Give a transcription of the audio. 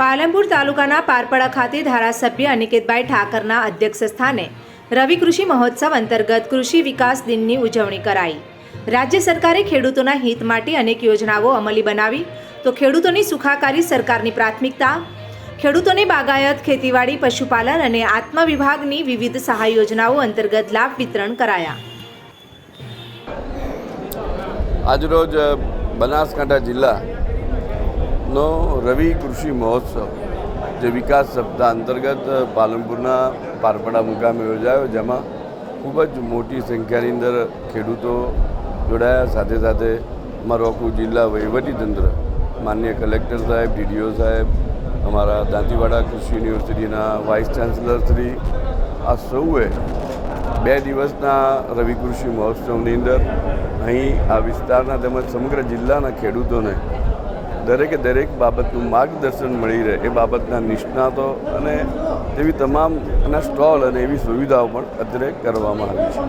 પાલનપુર તાલુકાના પારપડા ખાતે ધારાસભ્ય અનિકેતભાઈ ઠાકરના અધ્યક્ષ સ્થાને રવિ કૃષિ મહોત્સવ અંતર્ગત કૃષિ વિકાસ દિનની ઉજવણી કરાઈ. રાજ્ય સરકારે ખેડૂતોના હિત માટે અનેક યોજનાઓ અમલી બનાવી. તો ખેડૂતોની સુખાકારી સરકારની પ્રાથમિકતા, ખેડૂતોને બાગાયત, ખેતીવાડી, પશુપાલન અને આત્મ વિભાગની વિવિધ સહાય યોજનાઓ અંતર્ગત લાભ વિતરણ કરાયા. આજરોજ બનાસકાંઠા જિલ્લાનો રવિ કૃષિ મહોત્સવ, જે વિકાસ સપ્તાહ અંતર્ગત પાલનપુરના પારપડા મુકામે યોજાયો, જેમાં ખૂબ જ મોટી સંખ્યાની અંદર ખેડૂતો જોડાયા. સાથે સાથે અમારું આખું જિલ્લા વહીવટીતંત્ર, માન્ય કલેક્ટર સાહેબ, ડીડીઓ સાહેબ, અમારા દાંતીવાડા કૃષિ યુનિવર્સિટીના વાઇસ ચાન્સલર શ્રી, આ સૌએ બે દિવસના રવિ કૃષિ મહોત્સવની અંદર અહીં આ વિસ્તારના તેમજ સમગ્ર જિલ્લાના ખેડૂતોને દરેકે દરેક બાબતનું માર્ગદર્શન મળી રહે. એ બાબતના નિષ્ણાતો અને તેવી તમામ એના સ્ટોલ અને એવી સુવિધાઓ પણ અત્યારે કરવામાં આવી છે.